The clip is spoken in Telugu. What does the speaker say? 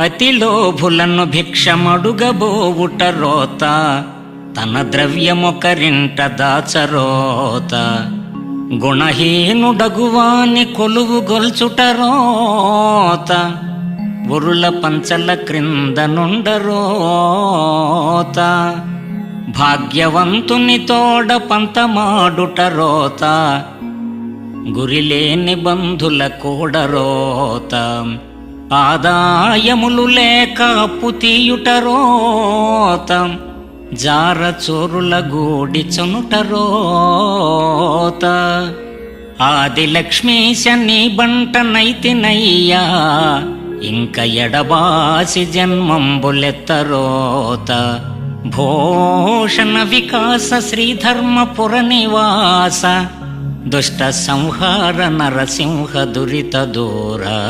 అతి లోభులను భిక్షమడుగబోవుట రోత తన ద్రవ్యమొకరింట దాచరోత. గుణహీనుడగువాని కొలువు గొల్చుట రోత ఉరుల పంచల క్రింద నుండరోత భాగ్యవంతుని తోడ పంతమాడుట రోత గురిలేని బంధుల కూడరోత ఆదాయములు లేక అప్పు తీయుట జార చోరుల గూడి చనుట రోత. ఆది లక్ష్మీశ బంట నైతినయ్యా ఇంక ఎడబాసి జన్మంబులెత్తరోత భూషణ వికాస శ్రీధర్మపుర నివాస దుష్ట సంహార నరసింహ దురిత దూరా.